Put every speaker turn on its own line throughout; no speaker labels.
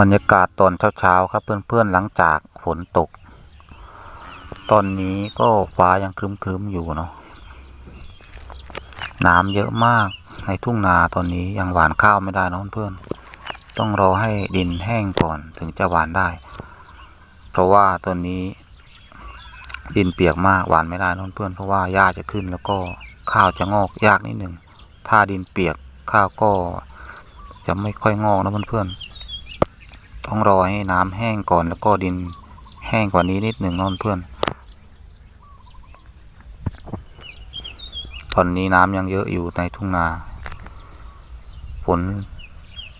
บรรยากาศตอนเช้าๆครับ เพื่อนๆหลังจากฝนตก ตอนนี้ก็ฟ้ายังครึ้มๆอยู่เนาะน้ำเยอะมากในทุ่งนาตอนนี้ยังหวานข้าวไม่ได้เนอะเพื่อนๆต้องรอให้ดินแห้งก่อนถึงจะหวานได้ เพราะว่าตอนนี้ ดินเปียกมากหวานไม่ได้เนอะเพื่อนๆเพราะว่าหญ้าจะขึ้นแล้วก็ข้าวจะงอกยากนิดหนึ่งถ้าดินเปียกข้าวก็จะไม่ค่อยงอกนะเพื่อนๆ ต้องรอให้น้ำแห้งก่อนแล้วก็ดินแห้งกว่านี้นิดหนึ่งนอนเพื่อน ตอนนี้น้ำยังเยอะอยู่ในทุ่งนา ฝน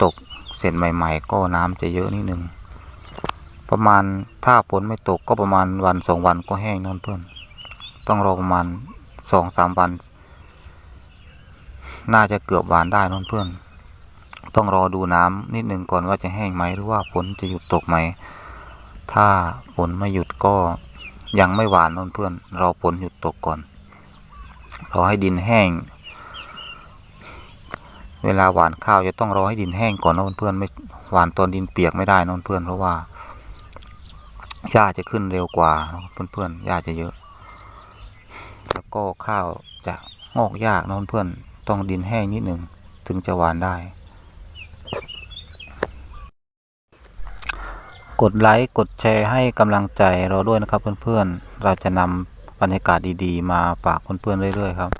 ตกเสร็จใหม่ ๆ ก็น้ำจะเยอะนิดหนึ่ง ประมาณถ้าฝนไม่ตกก็ประมาณวันสองวันก็แห้งนอนเพื่อน ต้องรอประมาณสองสามวัน น่าจะเกือบหวานได้นอนเพื่อน ต้องรอดูน้ำนิดหนึ่งก่อนว่าจะแห้งไหมหรือว่าฝนจะหยุดตกไหม ถ้าฝนไม่หยุดก็ยังไม่หวานนนเพื่อนรอฝนหยุดตกก่อนรอให้ดินแห้ง เวลาหวานข้าวจะต้องรอให้ดินแห้งก่อนนะเพื่อนไม่หวานตอนดินเปียกไม่ได้นนเพื่อนเพราะว่าหญ้าจะขึ้นเร็วกว่าเพื่อนๆหญ้าจะเยอะ แล้วก็ข้าวจะงอกยากนะเพื่อนต้องดินแห้งนิดหนึ่งถึงจะหวานได้ กดไลค์กดแชร์ให้กำลังใจเราด้วยนะครับเพื่อนๆ เราจะนำบรรยากาศดีๆ มาฝากเพื่อนๆเรื่อยๆครับ